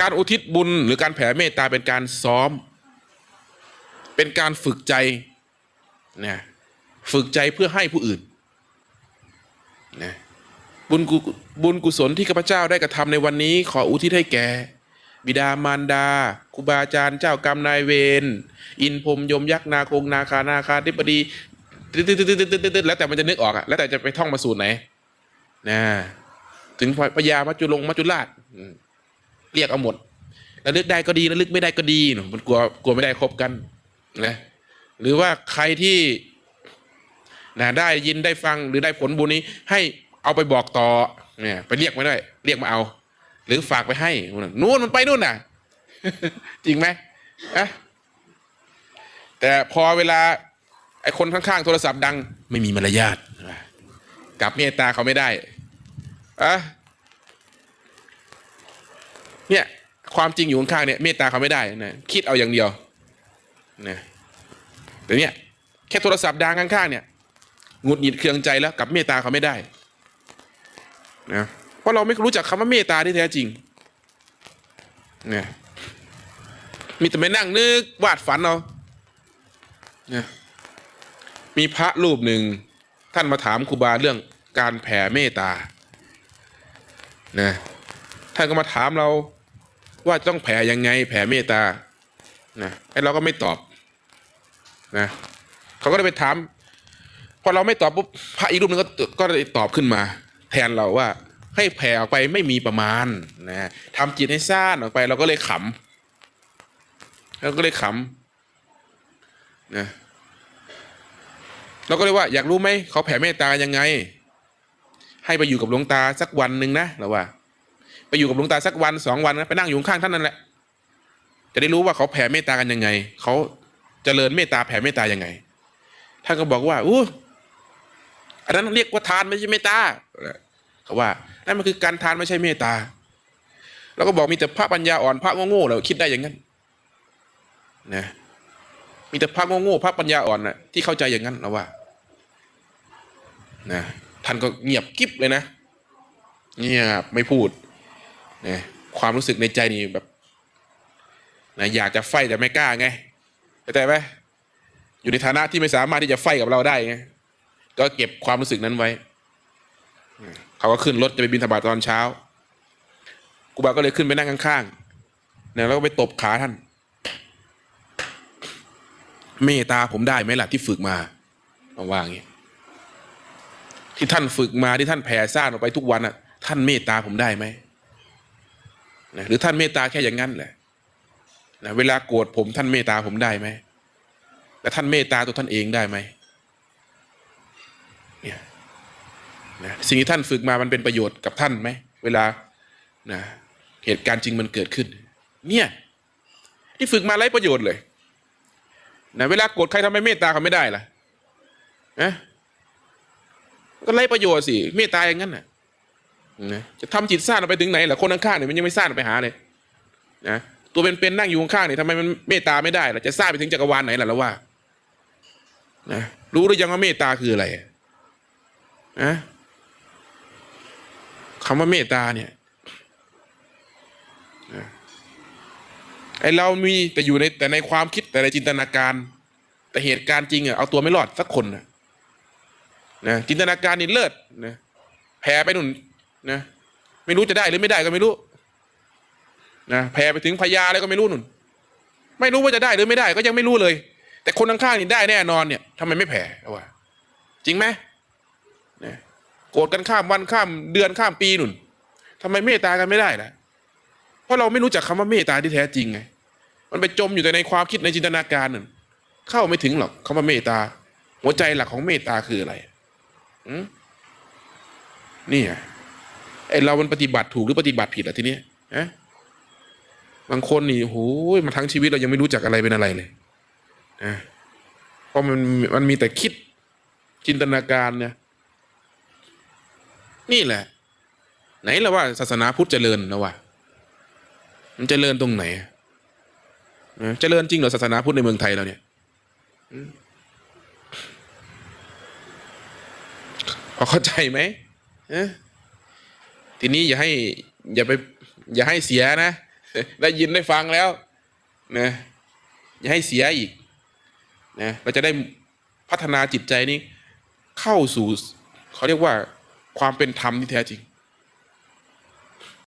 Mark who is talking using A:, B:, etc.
A: การอุทิศบุญหรือการแผ่เมตตาเป็นการซ้อม เป็นการฝึกใจนะฝึกใจเพื่อให้ผู้อื่นนะบุญกุบุญกุศลที่ข้าพเจ้าได้กระทำในวันนี้ ขออุทิศให้แก่บิดามารดาครูบาอาจารย์เจ้ากรรมนายเวรอินพรมยมยักษ์นาคงนาคานาคาธิบดีตึ๊ดแล้วแต่มันจะนึกออกอะแล้วแต่จะไปท่องมาสูตรไหนนะถึงพญามัจจุลงมัจจุราช เรียกเอาหมดแล้วลึกได้ก็ดีแล้วลึกไม่ได้ก็ดีมันกลัวกลัวไม่ได้ครบกันนะหรือว่าใครที่นะได้ยินได้ฟังหรือได้ผลบุญนี้ ให้เอาไปบอกต่อเนี่ยไปเรียกมาได้เรียกมาเอา หรือฝากไปให้นู่นมันไปนู่นน่ะ จริงไหมอะแต่พอเวลา ไอ้คนข้างๆโทรศัพท์ดัง ไม่มีมารยาทกลับเมตตาเขาไม่ได้อะ เนี่ยความจริงอยู่ข้างๆเนี่ยเมตตาเขาไม่ได้นะคิดเอาอย่างเดียวนะแต่เนี่ยแค่โทรศัพท์ดังข้างๆเนี่ยหงุดหงิดเคืองใจแล้วกับเมตตาเขาไม่ได้นะเพราะเราไม่รู้จักคำว่าเมตตาที่แท้จริงเนี่ยมีแต่ไปนั่งนึกวาดฝันเอาเนี่ยมีพระรูปหนึ่งท่านมาถามครูบาเรื่องการแผ่เมตตานะท่านก็มาถามเรา ว่าต้องแผ่ยังไง แผ่เมตตานะไอ้เราก็ไม่ตอบนะเขาก็เลยไปถามพอเราไม่ตอบปุ๊บพระอีกรูปหนึ่งก็ก็เลยตอบขึ้นมา แทนเราว่าให้แผ่ออกไปไม่มีประมาณนะทำจิตให้ซ่านออกไป เราก็เลยขำเราก็เลยขำนะเราก็เลยว่า อยากรู้ไหมเขาแผ่เมตตายังไง ให้ไปอยู่กับหลวงตาสักวันหนึ่งนะเราว่า ไปอยู่กับหลวงตาสักวันสองวันนะไปนั่งอยู่ข้างท่านนั่นแหละ จะได้รู้ว่าเขาแผ่เมตตากันยังไง เขาเจริญเมตตาแผ่เมตตายังไง ท่านก็บอกว่าอู้อันนั้นเรียกว่าทานไม่ใช่เมตตาเขาว่านั่นมันคือการทานไม่ใช่เมตตาแล้วก็บอกมีแต่พระปัญญาอ่อนพระโง่ๆเราคิดได้อย่างนั้นนะมีแต่พระโง่ๆพระปัญญาอ่อนนะที่เข้าใจอย่างนั้นเราว่านะท่านก็เงียบกิ๊บเลยนะเงียบไม่พูด นะความรู้สึกในใจนี่แบบนะอยากจะไฟแต่ไม่กล้าไงเข้าใจไหมอยู่ในฐานะที่ไม่สามารถที่จะไฟกับเราได้ไงก็เก็บความรู้สึกนั้นไว้เขาก็ขึ้นรถจะไปบินธบาตตอนเช้ากูบาก็เลยขึ้นไปนั่งข้างๆเนี่ยแล้วก็ไปตบขาท่าน เมตตาผมได้ไหมล่ะที่ฝึกมามาว่าอย่างนี้ที่ท่านฝึกมาที่ท่านแผ่ซ่านออกไปทุกวันอะ ท่านเมตตาผมได้ไหม นะหรือท่านเมตตาแค่อย่างนั้นแหละนะเวลาโกรธผมท่านเมตตาผมได้ไหมแต่ท่านเมตตาตัวท่านเองได้ไหมเนี่ยนะสิ่งที่ท่านฝึกมามันเป็นประโยชน์กับท่านไหมเวลานะเหตุการณ์จริงมันเกิดขึ้น เนี่ยที่ฝึกมาไร้ประโยชน์เลยนะเวลาโกรธใครทำไมเมตตาเขาไม่ได้ล่ะนะก็ไร้ประโยชน์สิเมตตาอย่างนั้นน่ะ นะจะทำจิตสร้างไปถึงไหนล่ะคนข้างๆเนี่ยมันยังไม่สร้างไปหาเลยนะตัวเป็นๆนั่งอยู่ข้างๆเนี่ยทำไมมันเมตตาไม่ได้ล่ะจะสร้างไปถึงจักรวาลไหนล่ะแล้วว่านะรู้หรือยังว่าเมตตาคืออะไรนะคำว่าเมตตาเนี่ยไอเรามีแต่อยู่ในแต่ในความคิดแต่ในจินตนาการ แต่เหตุการณ์จริงอะเอาตัวไม่รอดสักคนนะนะจินตนาการนี่เลิศนะแผ่ไปหนุน นะไม่รู้จะได้หรือไม่ได้ก็ไม่รู้นะแผ่ไปถึงพญาอะไรก็ไม่รู้หนุนไม่รู้ว่าจะได้หรือไม่ได้ก็ยังไม่รู้เลย แต่คนข้างๆนี่ได้แน่นอนเนี่ยทำไมไม่แผ่เอาวะจริงไหมเนี่ยโกรธกันข้ามวันข้ามเดือนข้ามปีหนุนทำไมเมตตากันไม่ได้ล่ะ เพราะเราไม่รู้จักคำว่าเมตตาที่แท้จริงไง มันไปจมอยู่แต่ในความคิดในจินตนาการนั่น เข้าไม่ถึงหรอกคำว่าเมตตา หัวใจหลักของเมตตาคืออะไรอืมนี่ไง ไอเรามันปฏิบัติถูกหรือปฏิบัติผิดอะทีนี้นะบางคนนี่โหยมาทั้งชีวิตเรายังไม่รู้จักอะไรเป็นอะไรเลยนะเพราะมันมันมีแต่คิดจินตนาการเนี่ยนี่แหละ ไหนละว่าศาสนาพุทธเจริญนะวะมันเจริญตรงไหนนะเจริญจริงเหรอศาสนาพุทธในเมืองไทยเราเนี่ยอืมพอเข้าใจไหมเอ๊ะ ทีนี้อย่าให้ อย่าไป อย่าให้เสียนะ ได้ยินได้ฟังแล้วนะอย่าให้เสียอีกนะเราจะได้พัฒนาจิตใจนี้เข้าสู่เขาเรียกว่าความเป็นธรรมที่แท้จริง